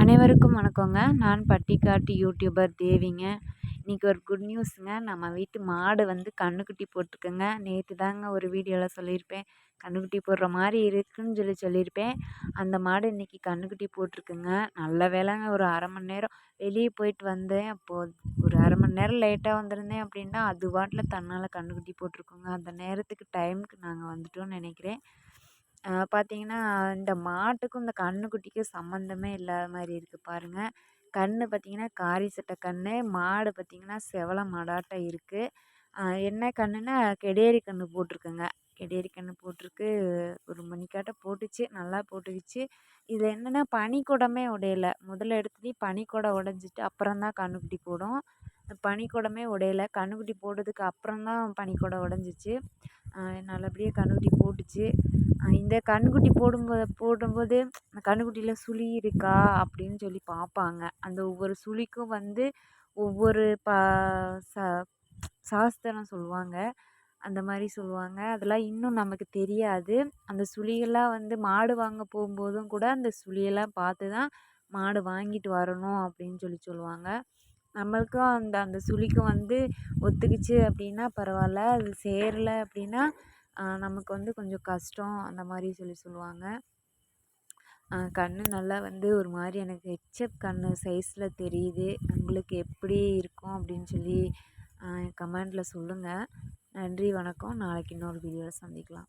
அனைவருக்கும் வணக்கங்க. நான் பட்டிக்காட்டு யூடியூபர் தேவிங்க. இன்றைக்கி ஒரு குட் நியூஸுங்க நம்ம வீட்டு மாடு வந்து கன்றுக்குட்டி போட்டிருக்குங்க. நேற்று தாங்க ஒரு வீடியோவில் சொல்லியிருப்பேன். கன்றுக்குட்டி போடுற மாதிரி இருக்குதுன்னு சொல்லி சொல்லியிருப்பேன். அந்த மாடு இன்றைக்கி கன்றுக்குட்டி போட்டிருக்குங்க. நல்ல வேலைங்க. ஒரு அரை மணி நேரம் வெளியே போயிட்டு வந்தேன். அப்போது ஒரு அரை மணி நேரம் லேட்டாக வந்திருந்தேன் அப்படின்னா அது வாட்டில் தன்னால் கன்றுக்குட்டி போட்டிருக்குங்க. அந்த நேரத்துக்கு டைமுக்கு நாங்கள் வந்துட்டோம்னு நினைக்கிறேன். பார்த்தீங்கன்னா இந்த மாட்டுக்கும் இந்த கன்றுக்குட்டிக்கும் சம்மந்தமே இல்லாத மாதிரி இருக்குது பாருங்கள் கன்று பார்த்தீங்கன்னா காரி சட்டை கன்று மாடு பார்த்தீங்கன்னா செவல மாடாட்டம் இருக்குது என்ன கன்றுன்னா கெடேரி கன்று போட்டிருக்குங்க. கெடேரி கன்று போட்டிருக்கு ஒரு மணிக்காட்டம் போட்டுச்சு நல்லா போட்டுக்கிச்சு. இது என்னென்னா பனிக்குடமே உடையல. முதல்ல எடுத்துட்டு பனிக்குடம் உடஞ்சிட்டு அப்புறம் தான் கன்றுக்குட்டி போடும். பனிக்குடமே உடையல. கன்றுக்குட்டி போட்டதுக்கு அப்புறம்தான் பனிக்குடம் உடஞ்சிச்சு. நல்லபடியாக கன்றுக்குட்டி போட்டுச்சு. இந்த கன்றுக்குட்டி போடும்போது போடும்போது அந்த கன்றுக்குட்டியில் சுழி இருக்கா? அப்படின்னு சொல்லி பார்ப்பாங்க அந்த ஒவ்வொரு சுழிக்கும் வந்து ஒவ்வொரு ப ச சாஸ்திரம் சொல்லுவாங்க. அந்த மாதிரி சொல்லுவாங்க. அதெல்லாம் இன்னும் நமக்கு தெரியாது. அந்த சுழியெல்லாம் வந்து மாடு வாங்க போகும்போதும் கூட அந்த சுழியெல்லாம் பார்த்து தான் மாடு வாங்கிட்டு வரணும் அப்படின்னு சொல்லி சொல்லுவாங்க. நம்மளுக்கும் அந்த அந்த சுழிக்கும் வந்து ஒத்துக்கிச்சு அப்படின்னா பரவாயில்ல. அது சேரலை அப்படின்னா நமக்கு வந்து கொஞ்சம் கஷ்டம் அந்த மாதிரி சொல்லி சொல்லுவாங்க. கண் நல்லா வந்து ஒரு மாதிரி எனக்கு ஹெச்எப் கண் சைஸில் தெரியுது. உங்களுக்கு எப்படி இருக்கும் அப்படின்னு சொல்லி கமெண்டில் சொல்லுங்கள் நன்றி வணக்கம். நாளைக்கு இன்னொரு வீடியோவில் சந்திக்கலாம்.